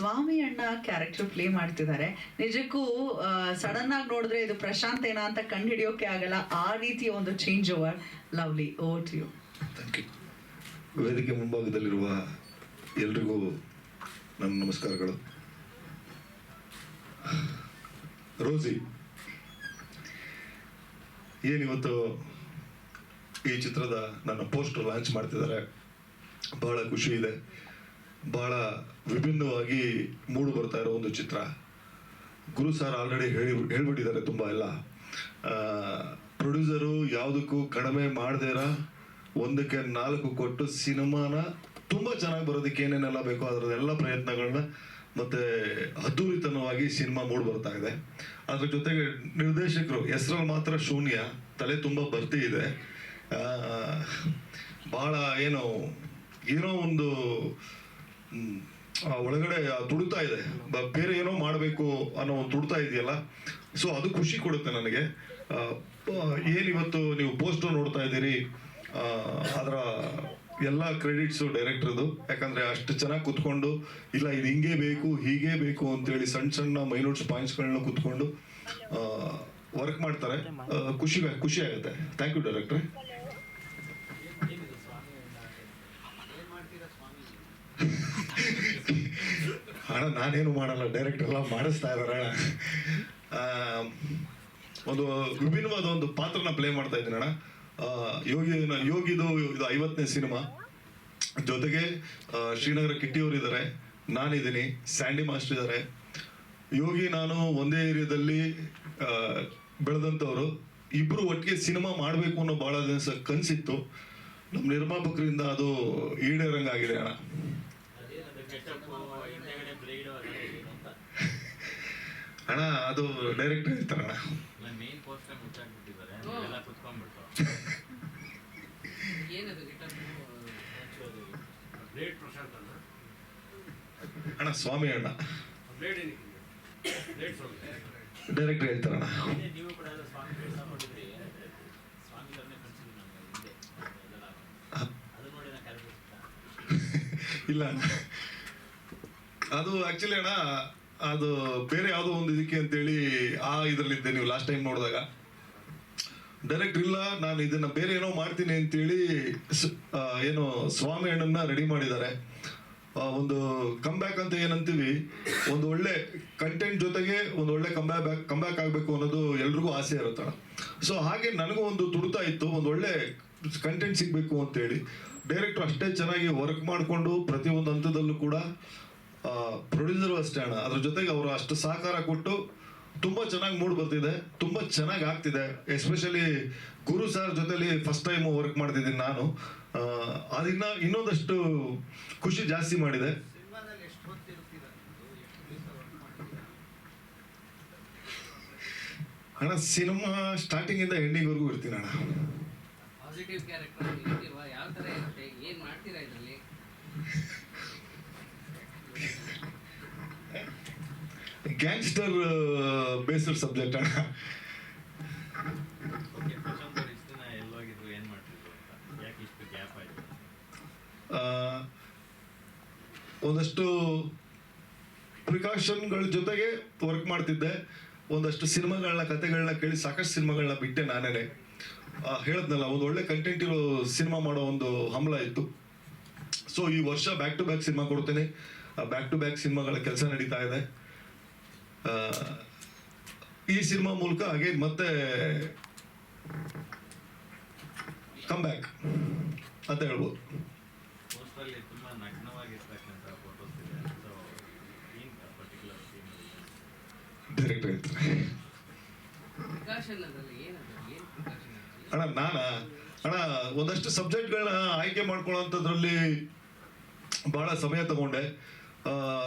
ಸ್ವಾಮಿ ಅಣ್ಣ character play ಮಾಡ್ತಿದ್ದಾರೆ. ನಿಜಕ್ಕೂ ಸಡನ್ ಆಗಿ ನೋಡಿದ್ರೆ ಇದು ಪ್ರಶಾಂತ್ ಏನಾ ಅಂತ ಕಂಡು ಹಿಡಿಯೋಕೆ ಆಗಲ್ಲ. ಆ ರೀತಿಯ ಒಂದು change over lovely you thank you ವೇದಿಕೆ ಮುಂಭಾಗದಲ್ಲಿರುವ ಎಲ್ರಿಗೂ ನನ್ನ ನಮಸ್ಕಾರಗಳು. ರೋಸಿ ಏನಿವತ್ತು ಈ ಚಿತ್ರದ ನನ್ನ ಪೋಸ್ಟರ್ ಲಾಂಚ್ ಮಾಡ್ತಿದ್ದಾರೆ? ಬಹಳ ಖುಷಿ ಇದೆ. ಬಹಳ ವಿಭಿನ್ನವಾಗಿ ಮೂಡು ಬರ್ತಾ ಇರೋ ಒಂದು ಚಿತ್ರ. ಗುರು ಸರ್ ಆಲ್ರೆಡಿ ಹೇಳಿ ಹೇಳ್ಬಿಟ್ಟಿದ್ದಾರೆ ತುಂಬ ಎಲ್ಲ. ಪ್ರೊಡ್ಯೂಸರು ಯಾವುದಕ್ಕೂ ಕಡಿಮೆ ಮಾಡದೇರ ಒಂದಕ್ಕೆ ನಾಲ್ಕು ಕೊಟ್ಟು ಸಿನಿಮಾನ ತುಂಬ ಚೆನ್ನಾಗಿ ಬರೋದಕ್ಕೆ ಏನೇನೆಲ್ಲ ಬೇಕೋ ಅದರದೆಲ್ಲ ಪ್ರಯತ್ನಗಳನ್ನ ಮತ್ತೆ ಅದ್ದೂರಿತನವಾಗಿ ಸಿನಿಮಾ ಮೂಡ್ ಬರ್ತಾ ಇದೆ. ಅದ್ರ ಜೊತೆಗೆ ನಿರ್ದೇಶಕರು ಹೆಸರಲ್ಲಿ ಮಾತ್ರ ಶೂನ್ಯ, ತಲೆ ತುಂಬ ಬರ್ತಿ ಇದೆ. ಬಹಳ ಏನು, ಏನೋ ಒಂದು ಒಳಗಡೆ ತುಡಿತಾ ಇದೆ. ಬೇರೆ ಏನೋ ಮಾಡಬೇಕು ಅನ್ನೋ ಒಂದು ತುಡಿತಾ ಇದೆಯಲ್ಲ, ಸೊ ಅದು ಖುಷಿ ಕೊಡುತ್ತೆ ನನಗೆ. ಏನಿವತ್ತು ನೀವು ಪೋಸ್ಟ್ ನೋಡ್ತಾ ಇದ್ದೀರಿ ಅದರ ಎಲ್ಲ ಕ್ರೆಡಿಟ್ಸು ಡೈರೆಕ್ಟರ್ದು ಯಾಕಂದ್ರೆ ಅಷ್ಟು ಚೆನ್ನಾಗಿ ಕುತ್ಕೊಂಡು, ಇಲ್ಲ ಇದು ಹಿಂಗೆ ಬೇಕು, ಹೀಗೆ ಬೇಕು ಅಂತೇಳಿ ಸಣ್ಣ ಸಣ್ಣ ಮೈನ್ಯೂಟ್ಸ್ ಪಾಯಿಂಟ್ಸ್ಗಳನ್ನ ಕುತ್ಕೊಂಡು ವರ್ಕ್ ಮಾಡ್ತಾರೆ. ಖುಷಿ ಖುಷಿ ಆಗುತ್ತೆ. ಥ್ಯಾಂಕ್ ಯು ಡೈರೆಕ್ಟ್ರೆ. ಅಣ್ಣ ನಾನೇನು ಮಾಡಲ್ಲ ಡೈರೆಕ್ಟರ್ ಎಲ್ಲ ಮಾಡಿಸ್ತಾ ಅಣ್ಣ ಒಂದು ವಿಭಿನ್ನವಾದ ಒಂದು ಪಾತ್ರನ ಪ್ಲೇ ಮಾಡ್ತಾ ಇದ್ದೀನಿ ಅಣ್ಣ. ಯೋಗಿ, ಯೋಗಿದು ಇದು ಐವತ್ತನೇ ಸಿನಿಮಾ. ಜೊತೆಗೆ ಶ್ರೀನಗರ ಕಿಟ್ಟಿಯವರು ಇದ್ದಾರೆ ನಾನಿದ್ದೀನಿ, ಸ್ಯಾಂಡಿ ಮಾಸ್ಟರ್ ಇದ್ದಾರೆ ಯೋಗಿ, ನಾನು ಒಂದೇ ಏರಿಯಾದಲ್ಲಿ ಬೆಳೆದಂಥವರು. ಇಬ್ರು ಒಟ್ಟಿಗೆ ಸಿನಿಮಾ ಮಾಡಬೇಕು ಅನ್ನೋ ಬಹಳ ದಿವಸ ಕನಸಿತ್ತು. ನಮ್ಮ ನಿರ್ಮಾಪಕರಿಂದ ಅದು ಈಡೇರಂಗಾಗಿದೆ ಅಣ್ಣ ಅದೇನದು ಗೆಟಪ್ ಹಿಂದೆಗಡೆ ಬ್ಲೇಡ್ ಅದೆಲ್ಲ ಏನು ಅಂತ ಅಣ್ಣ ಅದು ಡೈರೆಕ್ಟ್ ಹೇಳ್ತಾರಣ್ಣ ನನ್ನ ಮೇನ್ ಪೋಸ್ಟರ್ ಮುಚ್ಚಾಕ್ಬಿಟ್ಟಿದ್ದಾರೆ ಎಲ್ಲ ಕುತ್ಕೊಂಡ್ಬಿಟ್ಟು ಏನದು ಗಿಟಾರ್ ಅದು ಡೈರೆಕ್ಟರ್ ಇರ್ತಾರಣ್ಣ ಅಣ್ಣ. ಸ್ವಾಮಿ ಅಣ್ಣ. ಡೈರೆಕ್ಟರ್ ಹೇಳ್ತಾರಣ್ಣ ಹಿಂದೆ ನೀವು ಕೂಡ ಎಲ್ಲ ಸ್ವಾಮಿ ಕೆಲಸ ಮಾಡಿದ್ರಿ. ಸ್ವಾಮಿ ಅವ್ರನ್ನೇ ಕನ್ಸಿದ್ವಿ ನಮ್ಗೆ ಹಿಂದೆ ಅದೆಲ್ಲ ಅದು ನೋಡಿ ನಾನು ಕ್ಯಾರೆಕ್ಟರ್ ಇಲ್ಲ. ಅಣ್ಣ. ಅದು ಆಕ್ಚುಲಿ ಅಣ್ಣ ಅದು ಬೇರೆ ಯಾವುದೋ ಒಂದು ಇದಕ್ಕೆ ಅಂತೇಳಿ ಆ ಇದರಲ್ಲಿದ್ದೆ ನೀವು ಲಾಸ್ಟ್ ಟೈಮ್ ನೋಡಿದಾಗ. ಡೈರೆಕ್ಟ್ ಇಲ್ಲ, ನಾನು ಇದನ್ನ ಬೇರೆ ಏನೋ ಮಾಡ್ತೀನಿ ಅಂತೇಳಿ ಏನು ಸ್ವಾಮಿ ಅಣ್ಣನ್ನ ರೆಡಿ ಮಾಡಿದ್ದಾರೆ. ಒಂದು ಕಮ್ ಬ್ಯಾಕ್ ಅಂತ ಏನಂತೀವಿ, ಒಂದು ಒಳ್ಳೆ ಕಂಟೆಂಟ್ ಜೊತೆಗೆ ಒಂದು ಒಳ್ಳೆ ಕಮ್ ಬ್ಯಾಕ್ ಕಮ್ ಕಂಬ್ಯಾಕ್ ಆಗಬೇಕು ಅನ್ನೋದು ಎಲ್ರಿಗೂ ಆಸೆ ಇರುತ್ತಣ. ಸೊ ಹಾಗೆ ನನಗೂ ಒಂದು ತುಡ್ತಾ ಇತ್ತು, ಒಂದು ಒಳ್ಳೆ ಕಂಟೆಂಟ್ ಸಿಗಬೇಕು ಅಂತೇಳಿ. ಡೈರೆಕ್ಟ್ರು ಅಷ್ಟೇ ಚೆನ್ನಾಗಿ ವರ್ಕ್ ಮಾಡಿಕೊಂಡು ಪ್ರತಿಯೊಂದು ಹಂತದಲ್ಲೂ ಕೂಡ ಪ್ರೊಡ್ಯೂಸರು ಅಷ್ಟೇ ಅಣ್ಣ. ಅದ್ರ ಜೊತೆಗೆ ಅವರು ಅಷ್ಟು ಸಹಕಾರ ಕೊಟ್ಟು ತುಂಬಾ ಚೆನ್ನಾಗಿ ಮೂಡ್ ಬರ್ತಿದೆ ತುಂಬಾ ಚೆನ್ನಾಗಿ ಆಗ್ತಿದೆ. ಎಸ್ಪೆಷಲಿ ಗುರು ಸರ್ ಜೊತೆಲಿ ಫಸ್ಟ್ ಟೈಮ್ ವರ್ಕ್ ಮಾಡ್ತಿದ್ದೀನಿ ನಾನು. ಅದನ್ನ ಇನ್ನೊಂದಷ್ಟು ಖುಷಿ ಜಾಸ್ತಿ ಮಾಡಿದೆ. ಅಣ್ಣ ಸಿನಿಮಾ ಸ್ಟಾರ್ಟಿಂಗ್ ಇಂದ ಎಂಡಿಂಗ್ ವರೆಗೂ ಇರ್ತೀನಿ ಅಣ್ಣ. ಪಾಸಿಟಿವ್ ಕ್ಯಾರೆಕ್ಟರ್ ಯಾವ ಥರ ಇರುತ್ತೆ? ಏನು ಮಾಡ್ತೀರಾ ಇದರಲ್ಲಿ? ಗ್ಯಾಂಗ್ಸ್ಟರ್ ಬೇಸ್ಡ್ ಸಬ್ಜೆಕ್ಟ್ ಅಣ್ಣ. ಒಂದಷ್ಟು ಪ್ರಿಕಾಷನ್ಗಳ ಜೊತೆಗೆ ವರ್ಕ್ ಮಾಡ್ತಿದ್ದೆ. ಒಂದಷ್ಟು ಸಿನಿಮಾಗಳನ್ನ ಕತೆಗಳನ್ನ ಕೇಳಿ ಸಾಕಷ್ಟು ಸಿನಿಮಾಗಳನ್ನ ಬಿಟ್ಟೆ ನಾನೇನೆ. ಹೇಳದ್ನಲ್ಲ ಒಂದು ಒಳ್ಳೆ ಕಂಟೆಂಟ್ ಇರೋ ಸಿನಿಮಾ ಮಾಡೋ ಒಂದು ಹಂಬಲ ಇತ್ತು. ಸೊ ಈ ವರ್ಷ ಬ್ಯಾಕ್ ಟು ಬ್ಯಾಕ್ ಸಿನಿಮಾ ಕೊಡ್ತೇನೆ. ಬ್ಯಾಕ್ ಟು ಬ್ಯಾಕ್ ಸಿನಿಮಾಗಳ ಕೆಲಸ ನಡೀತಾ ಇದೆ. ಈ ಸಿನಿಮಾ ಮೂಲಕ ಹಾಗೆ ಮತ್ತೆ ಕಮ್ ಬ್ಯಾಕ್ ಅಂತ ಹೇಳ್ಬೋದು. ಡೈರೆಕ್ಟರ್ ಅಣ್ಣ ನಾನ? ಅಣ್ಣ ಒಂದಷ್ಟು ಸಬ್ಜೆಕ್ಟ್ಗಳನ್ನ ಆಯ್ಕೆ ಮಾಡ್ಕೊಳ್ಳೋಂಥದ್ರಲ್ಲಿ ಬಹಳ ಸಮಯ ತಗೊಂಡೆ.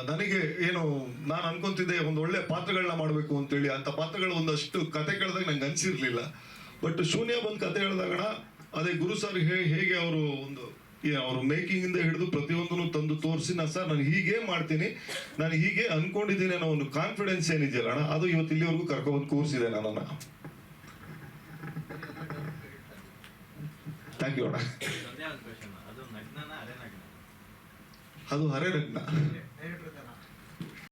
ನನಗೆ ಏನು ನಾನು ಅನ್ಕೊಂತಿದ್ದೆ ಒಂದು ಒಳ್ಳೆ ಪಾತ್ರಗಳನ್ನ ಮಾಡಬೇಕು ಅಂತೇಳಿ. ಅಂತ ಪಾತ್ರಗಳು ಒಂದಷ್ಟು ಕತೆ ಕೇಳಿದಾಗ ನಂಗೆ ಅನ್ಸಿರ್ಲಿಲ್ಲ. ಬಟ್ ಶೂನ್ಯ ಬಂದು ಕತೆ ಹೇಳಿದಾಗ ಅದೇ ಗುರು ಸರ್ ಹೇಗೆ ಅವರು ಒಂದು ಅವರು ಮೇಕಿಂಗ್ ಇಂದ ಹಿಡಿದು ಪ್ರತಿಯೊಂದನ್ನು ತಂದು ತೋರಿಸಿ ನಾ ಸರ್ ನಾನು ಹೀಗೆ ಮಾಡ್ತೀನಿ. ನಾನು ಹೀಗೆ ಅನ್ಕೊಂಡಿದ್ದೀನಿ ಅನ್ನೋ ಒಂದು ಕಾನ್ಫಿಡೆನ್ಸ್ ಏನಿದೆಯಲ್ಲ ಅಣ್ಣ? ಅದು ಇವತ್ತು ಇಲ್ಲಿವರೆಗೂ ಕರ್ಕೊಬಂದು ಕೂರಿಸಿದೆ ನನ್ನನ್ನು. ಥ್ಯಾಂಕ್ ಯು ಅಣ್ಣ. ಅದು ಹರೆ ಡೈರೆಕ್ಟರ್